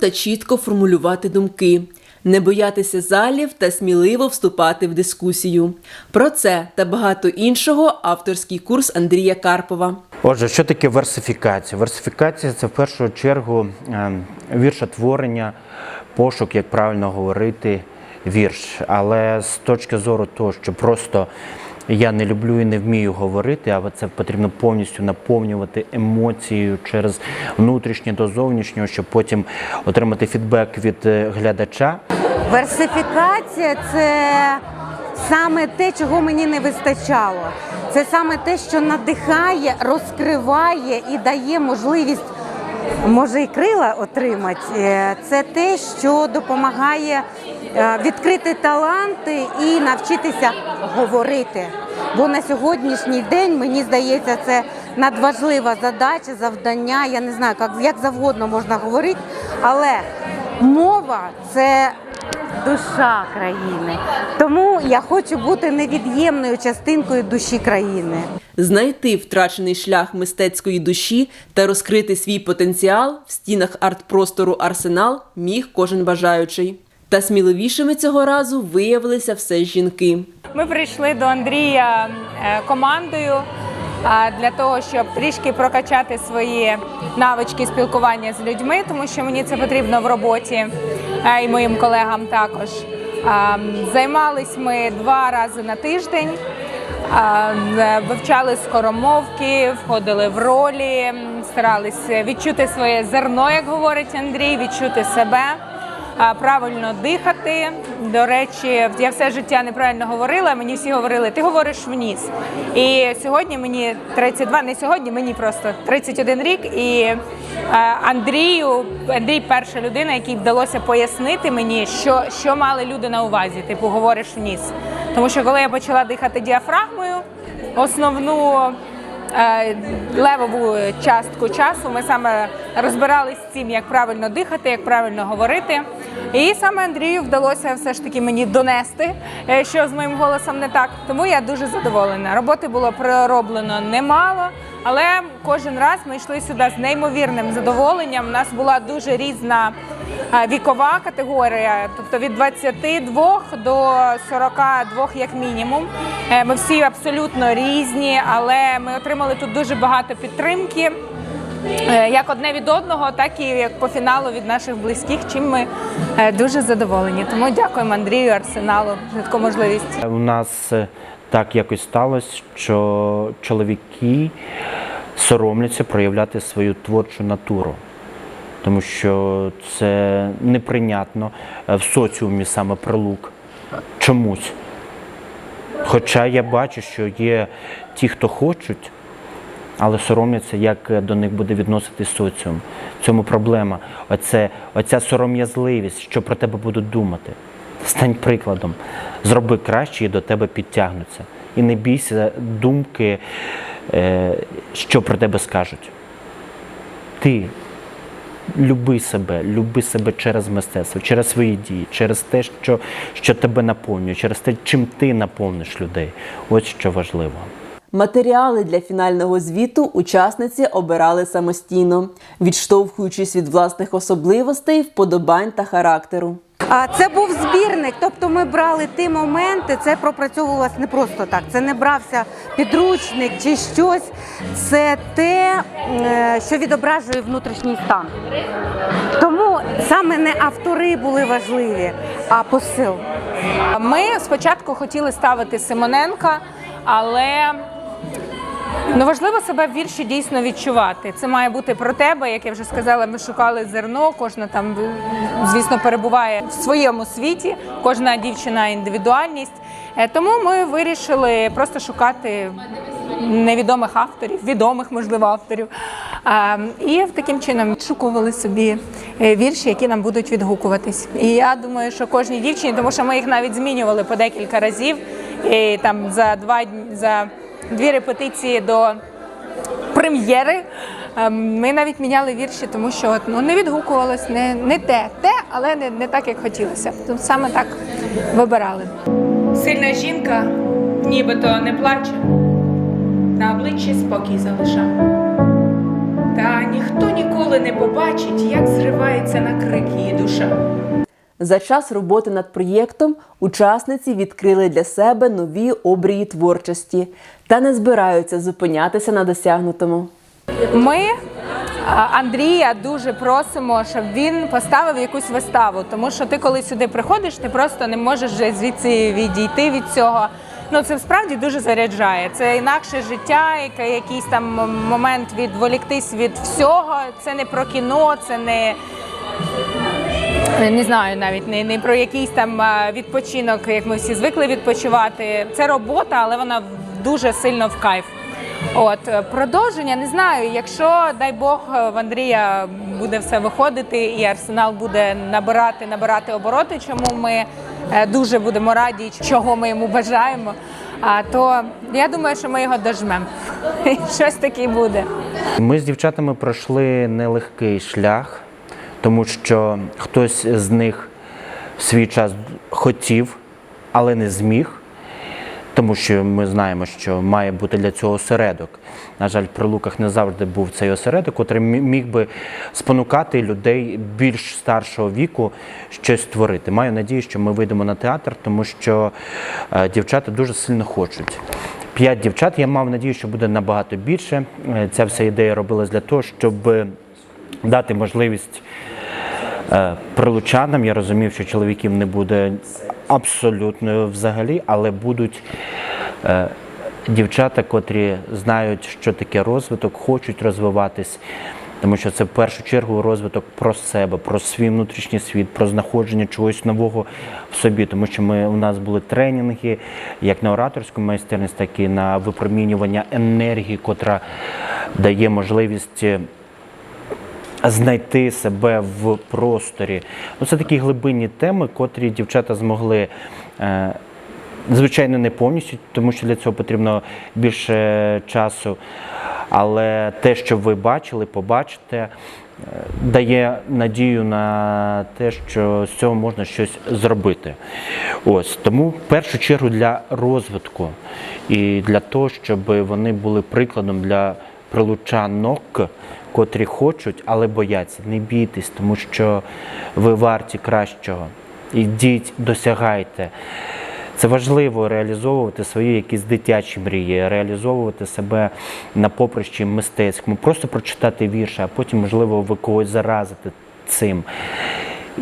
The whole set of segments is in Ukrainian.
Та чітко формулювати думки, не боятися залів та сміливо вступати в дискусію. Про це та багато іншого авторський курс Андрія Карпова. Отже, що таке версифікація? Версифікація це в першу чергу е, віршотворення, пошук, як правильно говорити, вірш. Але з точки зору того, що просто я не люблю і не вмію говорити, а це потрібно повністю наповнювати емоцією через внутрішнє до зовнішнього, щоб потім отримати фідбек від е, глядача. Версифікація це саме те, чого мені не вистачало. Це саме те, що надихає, розкриває і дає можливість, може, і крила отримати. Е, Це те, що допомагає відкрити таланти і навчитися говорити. Бо на сьогоднішній день мені здається, це надважлива задача, завдання. Я не знаю, як, як завгодно можна говорити, але мова це душа країни. Тому я хочу бути невід'ємною частинкою душі країни. Знайти втрачений шлях мистецької душі та розкрити свій потенціал в стінах арт-простору Арсенал міг кожен бажаючий. Та сміливішими цього разу виявилися все жінки. Ми прийшли до Андрія е, командою для того, щоб трішки прокачати свої навички спілкування з людьми, тому що мені це потрібно в роботі е, і моїм колегам також. Займались ми два рази на тиждень. Е, Вивчали скоромовки, входили в ролі, старалися відчути своє зерно, як говорить Андрій, відчути себе правильно дихати. До речі, я все життя неправильно говорила. Мені всі говорили, ти говориш в ніс. І сьогодні мені 32, не сьогодні, мені просто 31 рік. І Андрію, Андрій перша людина, якій вдалося пояснити мені, що, що мали люди на увазі. Типу, говориш в ніс. Тому що коли я почала дихати діафрагмою, основну левову частку часу ми саме розбирались з цим, як правильно дихати, як правильно говорити. І саме Андрію вдалося все ж таки мені донести, е, що з моїм голосом не так. Тому я дуже задоволена. Роботи було пророблено немало, але кожен раз ми йшли сюди з неймовірним задоволенням. У нас була дуже різна е, вікова категорія, тобто від 22 до 42 як мінімум. Е, Ми всі абсолютно різні, але ми отримали тут дуже багато підтримки. е, Як одне від одного, так і як по фіналу від наших близьких, чим ми е, дуже задоволені. Тому дякуємо Андрію Арсеналу за таку можливість. У нас так якось сталося, що чоловіки соромляться проявляти свою творчу натуру, тому що це неприйнятно е, в соціумі саме прилук чомусь. Хоча я бачу, що є ті, хто хочуть, але соромляться, як е, до них буде відноситись соціум. В цьому проблема. Оце, оця сором'язливість, що про тебе будуть думати. Стань прикладом. Зроби краще і до тебе підтягнуться. І не бійся думки, е, що про тебе скажуть. Ти люби себе, люби себе через мистецтво, через свої дії, через те, що, що тебе наповнює, через те, чим ти наповниш людей. Ось що важливо. Матеріали для фінального звіту учасниці обирали самостійно, відштовхуючись від власних особливостей, вподобань та характеру. Це був збірник, тобто ми брали ті моменти, це пропрацьовувалось не просто так. Це не брався підручник чи щось. Це те, е, що відображує внутрішній стан. Тому саме не автори були важливі, а посил. Ми спочатку хотіли ставити Симоненка, але ну, важливо себе в вірші дійсно відчувати. Це має бути про тебе, як я вже сказала, ми шукали зерно, кожна там, звісно, перебуває в своєму світі, кожна дівчина індивідуальність. Е, Тому ми вирішили просто шукати невідомих авторів, відомих, можливо, авторів. І таким чином відшукували собі е, вірші, які нам будуть відгукуватись. І я думаю, що кожній дівчині, тому що ми їх навіть змінювали по декілька разів. І там за два дні за дві репетиції до прем'єри. ем, Ми навіть міняли вірші, тому що ну, не відгукувалось, не, не те, те, але не, не так, як хотілося. Тому саме так вибирали. Сильна жінка нібито не плаче, на обличчі спокій залиша. Та ніхто ніколи не побачить, як зривається на крик її душа. За час роботи над проєктом учасниці відкрили для себе нові обрії творчості та не збираються зупинятися на досягнутому. Ми Андрія дуже просимо, щоб він поставив якусь виставу, тому що ти, коли сюди приходиш, ти просто не можеш вже звідси відійти від цього. Ну це справді дуже заряджає. Це інакше життя, яке якийсь там момент відволіктись від всього. Це не про кіно, це не. Не знаю навіть не, не про якийсь там відпочинок, як ми всі звикли відпочивати. Це робота, але вона дуже сильно в кайф. От е, продовження не знаю. Якщо дай Бог в Андрія буде все виходити, і арсенал буде набирати, набирати обороти, чому ми е, дуже будемо раді, чого ми йому бажаємо. А то я думаю, що ми його дожмемо. Щось таке буде. Ми з дівчатами пройшли нелегкий шлях, тому що хтось з них в свій час хотів, але не зміг. Тому що ми знаємо, що має бути для цього осередок. На жаль, при луках не завжди був цей осередок, який міг би спонукати людей більш старшого віку щось створити. Маю надію, що ми вийдемо на театр, тому що е, дівчата дуже сильно хочуть. П'ять дівчат. Я мав надію, що буде набагато більше. Е, Ця вся ідея робилась для того, щоб дати можливість Е, Прилучанам я розумів, що чоловіків не буде абсолютно взагалі, але будуть е, дівчата, котрі знають, що таке розвиток, хочуть розвиватись. Тому що це в першу чергу розвиток про себе, про свій внутрішній світ, про знаходження чогось нового в собі. Тому що ми у нас були тренінги як на ораторську майстерність, так і на випромінювання енергії, котра дає можливість. Знайти себе в просторі. Ну, це такі глибинні теми, котрі дівчата змогли. Е, Звичайно, не повністю, тому що для цього потрібно більше часу. Але те, що ви бачили, побачите, е, дає надію на те, що з цього можна щось зробити. Ось тому в першу чергу для розвитку і для того, щоб вони були прикладом для прилучанок, котрі хочуть, але бояться. Не бійтесь, тому що ви варті кращого. Ідіть, досягайте. Це важливо реалізовувати свої якісь дитячі мрії, реалізовувати себе на поприщі мистецькому, просто прочитати вірші, а потім, можливо, ви когось заразите цим.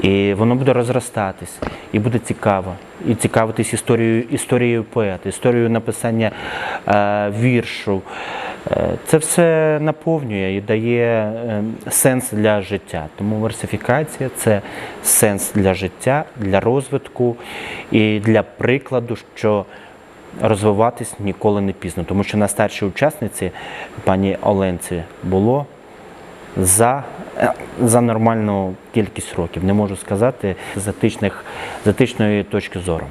І воно буде розростатись, і буде цікаво. І цікавитись історією, історією поета, історією написання е, віршу. Це все наповнює і дає е, сенс для життя. Тому версифікація це сенс для життя, для розвитку і для прикладу, що розвиватись ніколи не пізно. Тому що на старшій учасниці, пані Оленці, було за, е, за нормальну кількість років. Не можу сказати з етичних, етичної точки зору.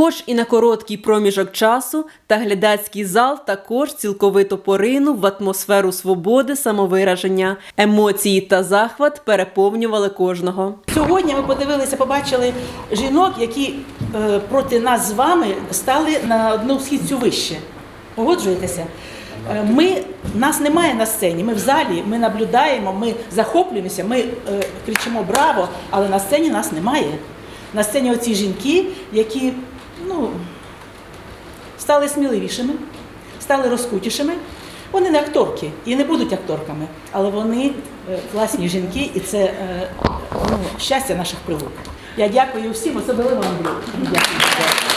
Хоч і на короткий проміжок часу, та глядацький зал також цілковито поринув в атмосферу свободи, самовираження, емоції та захват переповнювали кожного. Сьогодні ми подивилися, побачили жінок, які е, проти нас з вами стали на одну східцю вище. Погоджуєтеся? Е, Ми, нас немає на сцені, ми в залі, ми наблюдаємо, ми захоплюємося, ми е, кричимо браво, але на сцені нас немає. На сцені оці жінки, які ну, стали сміливішими, стали розкутішими. Вони не акторки і не будуть акторками, але вони класні власні жінки, і це е, ну, щастя наших прилук. Я дякую всім, особливо вам. Дякую.